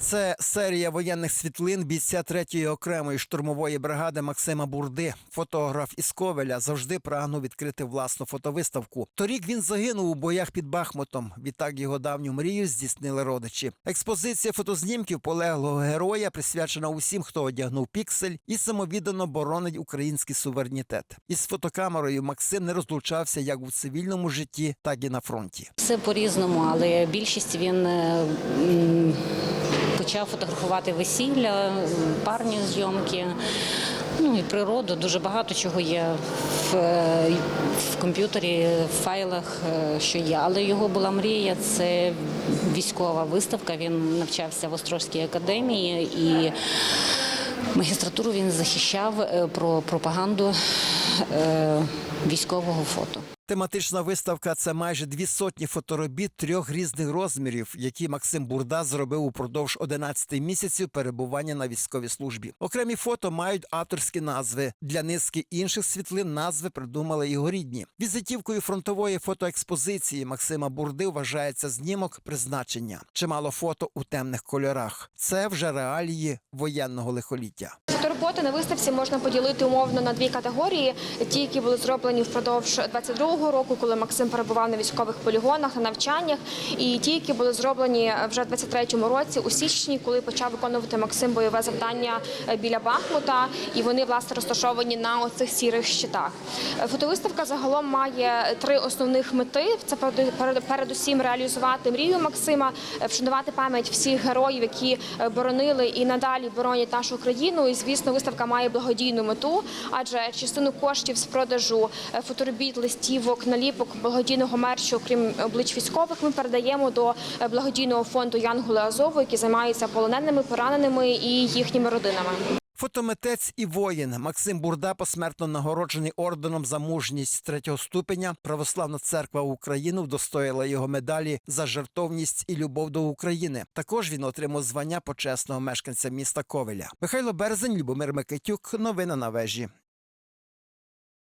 Це серія воєнних світлин бійця 3-ї окремої штурмової бригади Максима Бурди. Фотограф із Ковеля завжди прагнув відкрити власну фотовиставку. Торік він загинув у боях під Бахмутом. Відтак його давню мрію здійснили родичі. Експозиція фотознімків полеглого героя присвячена усім, хто одягнув піксель і самовіддано боронить український суверенітет. Із фотокамерою Максим не розлучався як у цивільному житті, так і на фронті. Все по-різному, але більшість він е, почав фотографувати весілля, парні зйомки. Ну і природу, дуже багато чого є в, в комп'ютері, в файлах, е, що є. Але його була мрія це військова виставка. Він навчався в Острозькій академії і магістратуру він захищав е, про пропаганду е, військового фото. Тематична виставка це майже дві сотні фоторобіт трьох різних розмірів, які Максим Бурда зробив упродовж 11 місяців перебування на військовій службі. Окремі фото мають авторські назви. Для низки інших світлин назви придумали його рідні. Візитівкою фронтової фотоекспозиції Максима Бурди вважається знімок призначення. Чимало фото у темних кольорах. Це вже реалії воєнного лихоліття. Фотороботи на виставці можна поділити умовно на дві категорії: ті, які були зроблені впродовж 22-го року, коли Максим перебував на військових полігонах на навчаннях, і ті, які були зроблені вже в 23-му році, у січні, коли почав виконувати Максим бойове завдання е, біля Бахмута, і вони власне розташовані на оцих сірих щитах. Е, Фотовиставка загалом має три основних мети: це перед- перед- передусім реалізувати мрію Максима, е, вшанувати пам'ять всіх героїв, які боронили і надалі боронять нашу країну. І звісно, виставка має благодійну мету, адже частину коштів з продажу фоторобіт, листівок, наліпок благодійного мерчу, крім облич військових, ми передаємо до е, благодійного фонду Янголи Азову, які займаються полоненими, пораненими і їхніми родинами. Фотометець і воїн Максим Бурда посмертно нагороджений орденом за мужність третього ступеня. Православна церква України вдостоїла його медалі за жертовність і любов до України. Також він отримав звання почесного мешканця міста Ковеля. Михайло Березень, Любомир Микитюк. Новини на вежі.